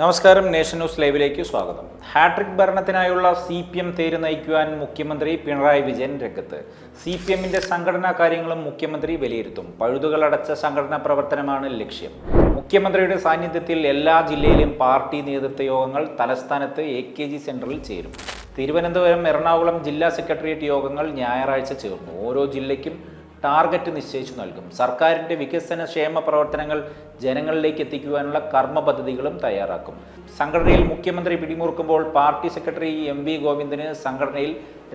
നമസ്കാരം nation news ലൈവിലേക്ക് സ്വാഗതം. ഹാട്രിക് ഭരണത്തിനായുള്ള സി പി എം തേര് നയിക്കുവാൻ മുഖ്യമന്ത്രി പിണറായി വിജയൻ രംഗത്ത്. സി പി എമ്മിന്റെ സംഘടനാ കാര്യങ്ങളും മുഖ്യമന്ത്രി വിലയിരുത്തും. പഴുതുകളടച്ച സംഘടനാ പ്രവർത്തനമാണ് ലക്ഷ്യം. മുഖ്യമന്ത്രിയുടെ സാന്നിധ്യത്തിൽ എല്ലാ ജില്ലയിലും പാർട്ടി നേതൃത്വ യോഗങ്ങൾ തലസ്ഥാനത്ത് എ കെ ജി സെന്ററിൽ ചേരും. തിരുവനന്തപുരം എറണാകുളം ജില്ലാ സെക്രട്ടേറിയറ്റ് യോഗങ്ങൾ ഞായറാഴ്ച ചേർന്നു. ഓരോ ജില്ലയ്ക്കും ടാർഗറ്റ് നിശ്ചയിച്ചു നൽകും. സർക്കാരിന്റെ വികസന ക്ഷേമ പ്രവർത്തനങ്ങൾ ജനങ്ങളിലേക്ക് എത്തിക്കുവാനുള്ള കർമ്മ പദ്ധതികളും തയ്യാറാക്കും. സംഘടനയിൽ മുഖ്യമന്ത്രി പിടിമുറുക്കുമ്പോൾ പാർട്ടി സെക്രട്ടറി എം വി ഗോവിന്ദന് സംഘടനയിൽ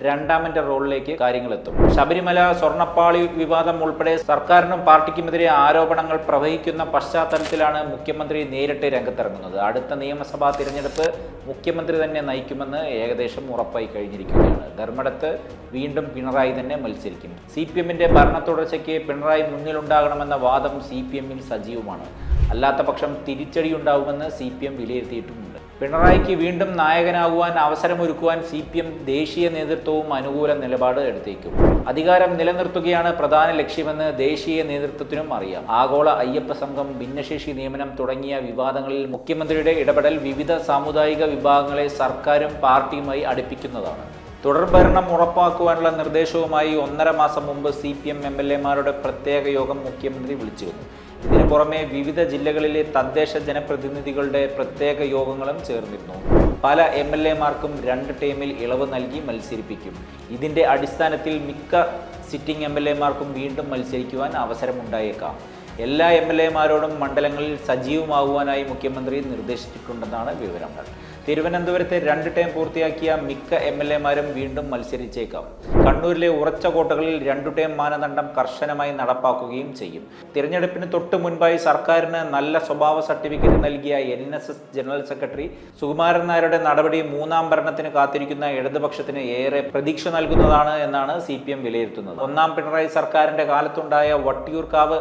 രണ്ടാമന്റെ റോളിലേക്ക് കാര്യങ്ങൾ കാര്യങ്ങളെത്തും. ശബരിമല സ്വർണപ്പാളി വിവാദം ഉൾപ്പെടെ സർക്കാരിനും പാർട്ടിക്കുമെതിരെ ആരോപണങ്ങൾ പ്രവഹിക്കുന്ന പശ്ചാത്തലത്തിലാണ് മുഖ്യമന്ത്രി നേരിട്ട് രംഗത്തിറങ്ങുന്നത്. അടുത്ത നിയമസഭാ തിരഞ്ഞെടുപ്പ് മുഖ്യമന്ത്രി തന്നെ നയിക്കുമെന്ന് ഏകദേശം ഉറപ്പായി കഴിഞ്ഞിരിക്കുകയാണ്. ധർമ്മടത്ത് വീണ്ടും പിണറായി തന്നെ മത്സരിക്കും. സി പി എമ്മിന്റെ ഭരണ തുടർച്ചയ്ക്ക് പിണറായി മുന്നിലുണ്ടാകണമെന്ന വാദം സി പി എമ്മിൽ സജീവമാണ്. അല്ലാത്ത പക്ഷം തിരിച്ചടി ഉണ്ടാവുമെന്ന് സി പി എം വിലയിരുത്തിയിട്ടുമുണ്ട്. പിണറായിക്ക് വീണ്ടും നായകനാകുവാൻ അവസരമൊരുക്കുവാൻ സി പി എം ദേശീയ നേതൃത്വവും അനുകൂല നിലപാട് എടുത്തേക്കും. അധികാരം നിലനിർത്തുകയാണ് പ്രധാന ലക്ഷ്യമെന്ന് ദേശീയ നേതൃത്വത്തിനും അറിയാം. ആഗോള അയ്യപ്പ സംഘം ഭിന്നശേഷി നിയമനം തുടങ്ങിയ വിവാദങ്ങളിൽ മുഖ്യമന്ത്രിയുടെ ഇടപെടൽ വിവിധ സാമുദായിക വിഭാഗങ്ങളെ സർക്കാരും പാർട്ടിയുമായി അടുപ്പിക്കുന്നതാണ്. തുടർഭരണം ഉറപ്പാക്കുവാനുള്ള നിർദ്ദേശവുമായി ഒന്നര മാസം മുമ്പ് C P M M L എമാരുടെ പ്രത്യേക യോഗം മുഖ്യമന്ത്രി വിളിച്ചിരുന്നു. ഇതിനു പുറമെ വിവിധ ജില്ലകളിലെ തദ്ദേശ ജനപ്രതിനിധികളുടെ പ്രത്യേക യോഗങ്ങളും ചേർന്നിരുന്നു. പല എം എൽ എമാർക്കും രണ്ട് ടീമിൽ ഇളവ് നൽകി മത്സരിപ്പിക്കും. ഇതിന്റെ അടിസ്ഥാനത്തിൽ മിക്ക സിറ്റിംഗ് എം എൽ എമാർക്കും വീണ്ടും മത്സരിക്കുവാൻ അവസരമുണ്ടായേക്കാം. എല്ലാ എം എൽ എമാരോടും മണ്ഡലങ്ങളിൽ സജീവമാകുവാനായി മുഖ്യമന്ത്രി നിർദ്ദേശിച്ചിട്ടുണ്ടെന്നാണ് വിവരങ്ങൾ തിരുവനന്തപുരത്തെ രണ്ട് ടൈം പൂർത്തിയാക്കിയ മിക്ക എം എൽ എമാരും വീണ്ടും മത്സരിച്ചേക്കാം. കണ്ണൂരിലെ ഉറച്ച കോട്ടകളിൽ രണ്ടു ടൈം മാനദണ്ഡം കർശനമായി നടപ്പാക്കുകയും ചെയ്യും. തിരഞ്ഞെടുപ്പിന് തൊട്ടു മുൻപായി സർക്കാരിന് നല്ല സ്വഭാവ സർട്ടിഫിക്കറ്റ് നൽകിയ N S S general secretary Sukumaran നായരുടെ നടപടി മൂന്നാം ഭരണത്തിന് കാത്തിരിക്കുന്ന ഇടതുപക്ഷത്തിന് ഏറെ പ്രതീക്ഷ നൽകുന്നതാണ് എന്നാണ് സി വിലയിരുത്തുന്നത്. ഒന്നാം പിണറായി സർക്കാരിന്റെ കാലത്തുണ്ടായ വട്ടിയൂർക്കാവ്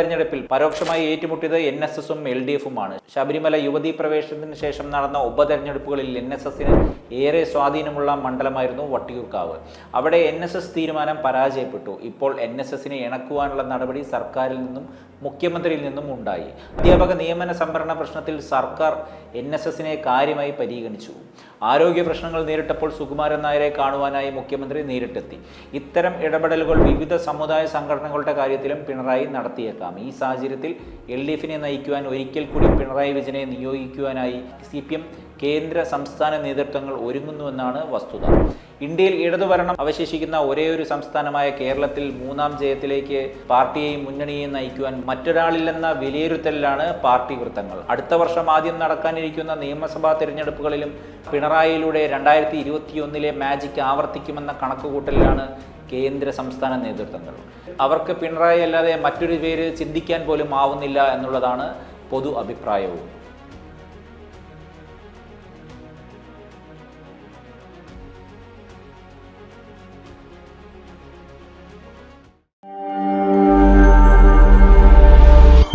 ഉപതെരഞ്ഞെടുപ്പിൽ പരോക്ഷമായി ഏറ്റുമുട്ടിയത് എൻ എസ് എസും എൽ ഡി എഫുമാണ്. ശബരിമല യുവതീ പ്രവേശനത്തിന് ശേഷം നടന്ന ഉപതെരഞ്ഞെടുപ്പുകളിൽ എൻ എസ് എസിന് ഏറെ സ്വാധീനമുള്ള മണ്ഡലമായിരുന്നു വട്ടിയൂർക്കാവ്. അവിടെ എൻ എസ് എസ് തീരുമാനം പരാജയപ്പെട്ടു. ഇപ്പോൾ എൻ എസ് എസിനെ ഇണക്കുവാനുള്ള നടപടി സർക്കാരിൽ നിന്നും മുഖ്യമന്ത്രിയിൽ നിന്നും ഉണ്ടായി. അധ്യാപക നിയമന സംവരണ പ്രശ്നത്തിൽ സർക്കാർ എൻ എസ് എസിനെ കാര്യമായി പരിഗണിച്ചു. ആരോഗ്യ പ്രശ്നങ്ങൾ നേരിട്ടപ്പോൾ സുകുമാരൻ നായരെ കാണുവാനായി മുഖ്യമന്ത്രി നേരിട്ടെത്തി. ഇത്തരം ഇടപെടലുകൾ വിവിധ സമുദായ സംഘടനകളുടെ കാര്യത്തിലും പിണറായി നടത്തിയേക്കാം. ഈ സാഹചര്യത്തിൽ എൽ ഡി എഫിനെ നയിക്കുവാൻ ഒരിക്കൽ കൂടി പിണറായി വിജയനെ നിയോഗിക്കുവാനായി സി പി എം കേന്ദ്ര സംസ്ഥാന നേതൃത്വങ്ങൾ ഒരുങ്ങുന്നുവെന്നാണ് വസ്തുത. ഇന്ത്യയിൽ ഇടതുഭരണം അവശേഷിക്കുന്ന ഒരേയൊരു സംസ്ഥാനമായ കേരളത്തിൽ മൂന്നാം ജയത്തിലേക്ക് പാർട്ടിയെയും മുന്നണിയെയും നയിക്കുവാൻ മറ്റൊരാളില്ലെന്ന വിലയിരുത്തലിലാണ് പാർട്ടി വൃത്തങ്ങൾ. അടുത്ത വർഷം ആദ്യം നടക്കാനിരിക്കുന്ന നിയമസഭാ തിരഞ്ഞെടുപ്പുകളിലും പിണറായിയിലൂടെ രണ്ടായിരത്തി ഇരുപത്തിയൊന്നിലെ മാജിക് ആവർത്തിക്കുമെന്ന കണക്കുകൂട്ടലിലാണ് കേന്ദ്ര സംസ്ഥാന നേതൃത്വങ്ങൾ. അവർക്ക് പിണറായി അല്ലാതെ മറ്റൊരു പേര് ചിന്തിക്കാൻ പോലും ആവുന്നില്ല എന്നുള്ളതാണ് പൊതു അഭിപ്രായവും.